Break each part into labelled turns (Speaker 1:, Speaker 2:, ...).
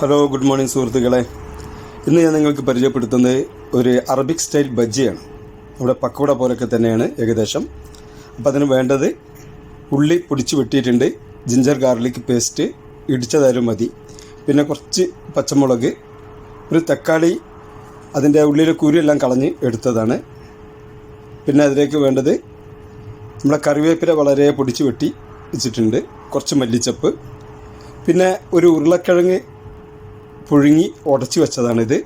Speaker 1: Hello good morning സുഹൃത്തുക്കളെ. ഇന്ന് ഞാൻ നിങ്ങൾക്ക് പരിചയപ്പെടുത്തുന്നത് ഒരു അറബിക് സ്റ്റൈൽ ബജ്ജിയാണ്. നമ്മുടെ പക്കോട പോലൊക്കെ തന്നെയാണ് ഏകദേശം. അപ്പോൾ അതിന് വേണ്ടത് ഉള്ളി പൊടിച്ച് വെട്ടിയിട്ടുണ്ട് ജിഞ്ചർ ഗാർലിക് പേസ്റ്റ് ഇടിച്ചതായാലും മതി. പിന്നെ കുറച്ച് പച്ചമുളക് ഒരു തക്കാളി അതിന്റെ ഉള്ളിലെ കുരുയെല്ലാം കളഞ്ഞ് എടുത്തതാണ്. പിന്നെ അതിലേക്ക് വേണ്ടത് നമ്മളെ കറിവേപ്പില വളരെ പൊടിച്ച് വെട്ടി വെച്ചിട്ടുണ്ട് കുറച്ച് മല്ലിച്ചപ്പ്. പിന്നെ ഒരു ഉരുളക്കിഴങ്ങ് പുഴുങ്ങി ഉടച്ച് വെച്ചതാണിത്.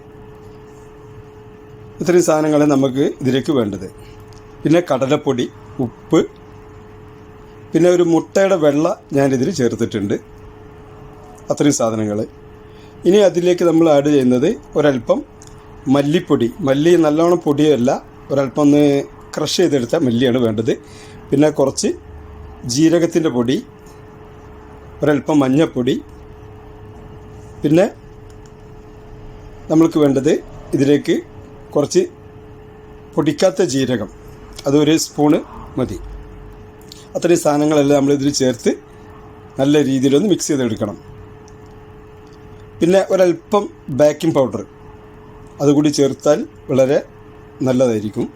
Speaker 1: ഇത്രയും സാധനങ്ങളെ നമുക്ക് ഇതിലേക്ക് വേണ്ടത്. പിന്നെ കടലപ്പൊടി ഉപ്പ് പിന്നെ ഒരു മുട്ടയുടെ വെള്ള ഞാനിതിൽ ചേർത്തിട്ടുണ്ട്. അത്രയും സാധനങ്ങൾ. ഇനി അതിലേക്ക് നമ്മൾ ആഡ് ചെയ്യുന്നത് ഒരല്പം മല്ലിപ്പൊടി. മല്ലി നല്ലോണം പൊടിയല്ല. ഒരല്പം ഒന്ന് ക്രഷ് ചെയ്തെടുത്ത മല്ലിയാണ് വേണ്ടത്. പിന്നെ കുറച്ച് ജീരകത്തിന്റെ പൊടി ഒരല്പം മഞ്ഞൾപ്പൊടി പിന്നെ നമ്മൾക്ക് വേണ്ടത് ഇതിലേക്ക് കുറച്ച് പൊടിക്കാത്ത ജീരകം. അതൊരു സ്പൂണ് മതി. അത്രയും സാധനങ്ങളെല്ലാം നമ്മൾ ഇതിൽ ചേർത്ത് നല്ല രീതിയിലൊന്ന് മിക്സ് ചെയ്തെടുക്കണം. പിന്നെ ഒരല്പം ബേക്കിംഗ് പൗഡർ അതുകൂടി ചേർത്താൽ വളരെ നല്ലതായിരിക്കും.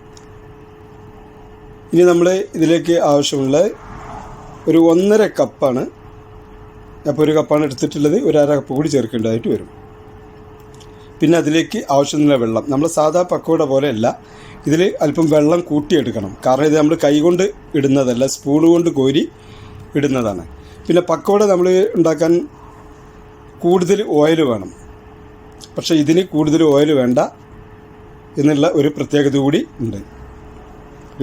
Speaker 1: ഇനി നമ്മൾ ഇതിലേക്ക് ആവശ്യമുള്ള ഒരു ഒന്നര കപ്പാണ് അപ്പോൾ ഒരു കപ്പാണ് എടുത്തിട്ടുള്ളത്. ഒരു അര കപ്പ് കൂടി ചേർക്കേണ്ടതായിട്ട് വരും. പിന്നെ അതിലേക്ക് ആവശ്യത്തിനുള്ള വെള്ളം. നമ്മൾ സാധാ പക്കോട പോലെയല്ല ഇതിൽ അല്പം വെള്ളം കൂട്ടിയെടുക്കണം. കാരണം ഇത് നമ്മൾ കൈകൊണ്ട് ഇടുന്നതല്ല സ്പൂൺ കൊണ്ട് കോരി ഇടുന്നതാണ്. പിന്നെ പക്കോട നമ്മൾ ഉണ്ടാക്കാൻ കൂടുതൽ ഓയിൽ വേണം. പക്ഷേ ഇതിന് കൂടുതൽ ഓയിൽ വേണ്ട എന്നുള്ള ഒരു പ്രത്യേകത കൂടി ഉണ്ട്.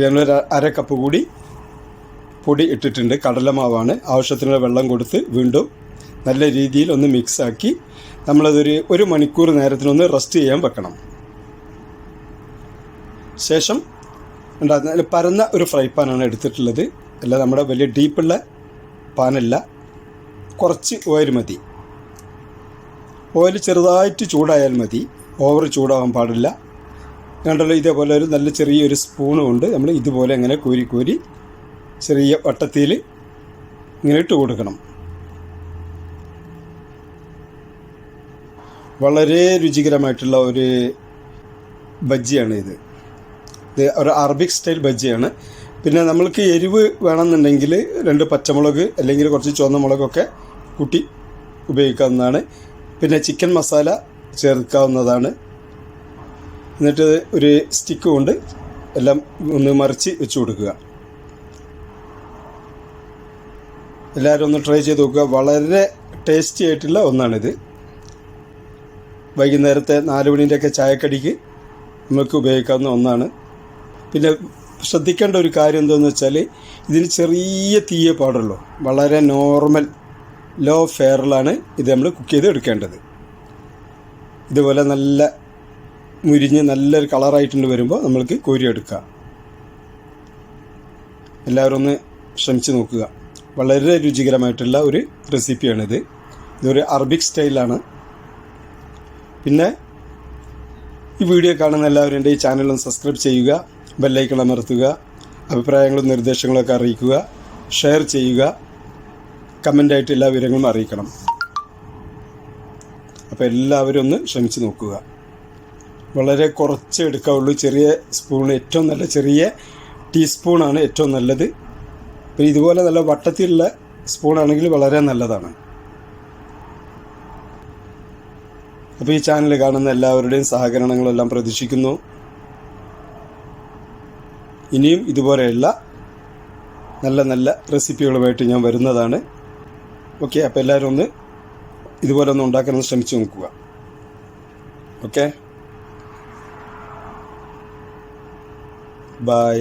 Speaker 1: ഞങ്ങളൊരു അര കപ്പ് കൂടി പൊടി ഇട്ടിട്ടുണ്ട്. കടലമാവാണ്. ആവശ്യത്തിനുള്ള വെള്ളം കൊടുത്ത് വീണ്ടും നല്ല രീതിയിൽ ഒന്ന് മിക്സാക്കി നമ്മളതൊരു ഒരു മണിക്കൂർ നേരത്തിനൊന്ന് റെസ്റ്റ് ചെയ്യാൻ വെക്കണം. ശേഷം ഉണ്ടാകുന്ന പരന്ന ഒരു ഫ്രൈ പാനാണ് എടുത്തിട്ടുള്ളത്. അല്ല നമ്മുടെ വലിയ ഡീപ്പുള്ള പാനല്ല കുറച്ച് ഓയിൽ മതി. ഓയിൽ ചെറുതായിട്ട് ചൂടായാൽ മതി. ഓവർ ചൂടാവാൻ പാടില്ല. കണ്ടല്ലോ ഇതേപോലെ ഒരു നല്ല ചെറിയൊരു സ്പൂണും ഉണ്ട്. നമ്മൾ ഇതുപോലെ അങ്ങനെ കോരി കോരി ചെറിയ വട്ടത്തിൽ ഇങ്ങനെ ഇട്ട് കൊടുക്കണം. വളരെ രുചികരമായിട്ടുള്ള ഒരു ബജ്ജിയാണ് ഇത്. ഇത് ഒരു അറബിക് സ്റ്റൈൽ ബജ്ജിയാണ്. പിന്നെ നമ്മൾക്ക് എരിവ് വേണമെന്നുണ്ടെങ്കിൽ രണ്ട് പച്ചമുളക് അല്ലെങ്കിൽ കുറച്ച് ചുവന്ന മുളകൊക്കെ കൂട്ടി ഉപയോഗിക്കാവുന്നതാണ്. പിന്നെ ചിക്കൻ മസാല ചേർക്കാവുന്നതാണ്. എന്നിട്ട് ഒരു സ്റ്റിക്ക് കൊണ്ട് എല്ലാം ഒന്ന് മറിച്ച് വെച്ച് കൊടുക്കുക. എല്ലാവരും ഒന്ന് ട്രൈ ചെയ്ത് നോക്കുക. വളരെ ടേസ്റ്റി ആയിട്ടുള്ള ഒന്നാണിത്. വൈകുന്നേരത്തെ നാല് മണീന്റെയൊക്കെ ചായക്കടിക്ക് നമുക്ക് ഉപയോഗിക്കാവുന്ന ഒന്നാണ്. പിന്നെ ശ്രദ്ധിക്കേണ്ട ഒരു കാര്യം എന്താണെന്ന് വെച്ചാൽ ഇതിന് ചെറിയ തീയെ പാടുള്ളൂ വളരെ നോർമൽ ലോ ഫെയറിലാണ് ഇത് നമ്മൾ കുക്ക് ചെയ്ത് എടുക്കേണ്ടത്. ഇതുപോലെ നല്ല മുരിഞ്ഞ് നല്ലൊരു കളറായിട്ടുണ്ട് വരുമ്പോൾ നമ്മൾക്ക് കോരിയെടുക്കാം. എല്ലാവരും ഒന്ന് ശ്രമിച്ച് നോക്കുക. വളരെ രുചികരമായിട്ടുള്ള ഒരു റെസിപ്പിയാണിത്. ഇതൊരു അറബിക് സ്റ്റൈലാണ്. പിന്നെ ഈ വീഡിയോ കാണുന്ന എല്ലാവരും എന്റെ ഈ ചാനലും സബ്സ്ക്രൈബ് ചെയ്യുക ബെല്ലൈക്കൺ അമർത്തുക അഭിപ്രായങ്ങളും നിർദ്ദേശങ്ങളൊക്കെ അറിയിക്കുക ഷെയർ ചെയ്യുക കമന്റായിട്ട് എല്ലാ വിവരങ്ങളും അറിയിക്കണം. അപ്പോൾ എല്ലാവരും ഒന്ന് ശ്രമിച്ചു നോക്കുക. വളരെ കുറച്ച് എടുക്കാവുള്ളൂ. ചെറിയ സ്പൂൺ ഏറ്റവും നല്ല ചെറിയ ടീസ്പൂണാണ് ഏറ്റവും നല്ലത്. പിന്നെ ഇതുപോലെ നല്ല വട്ടത്തിലുള്ള സ്പൂണാണെങ്കിൽ വളരെ നല്ലതാണ്. അപ്പോൾ ഈ ചാനൽ കാണുന്ന എല്ലാവരുടെയും സഹകരണങ്ങളെല്ലാം പ്രതീക്ഷിക്കുന്നു. ഇനിയും ഇതുപോലെയുള്ള നല്ല നല്ല റെസിപ്പികളുമായിട്ട് ഞാൻ വരുന്നതാണ്. ഓക്കെ അപ്പോൾ എല്ലാവരും ഒന്ന് ഇതുപോലെ ഒന്ന് ഉണ്ടാക്കാൻ ശ്രമിച്ചു നോക്കുക. ഓക്കെ? ബൈ.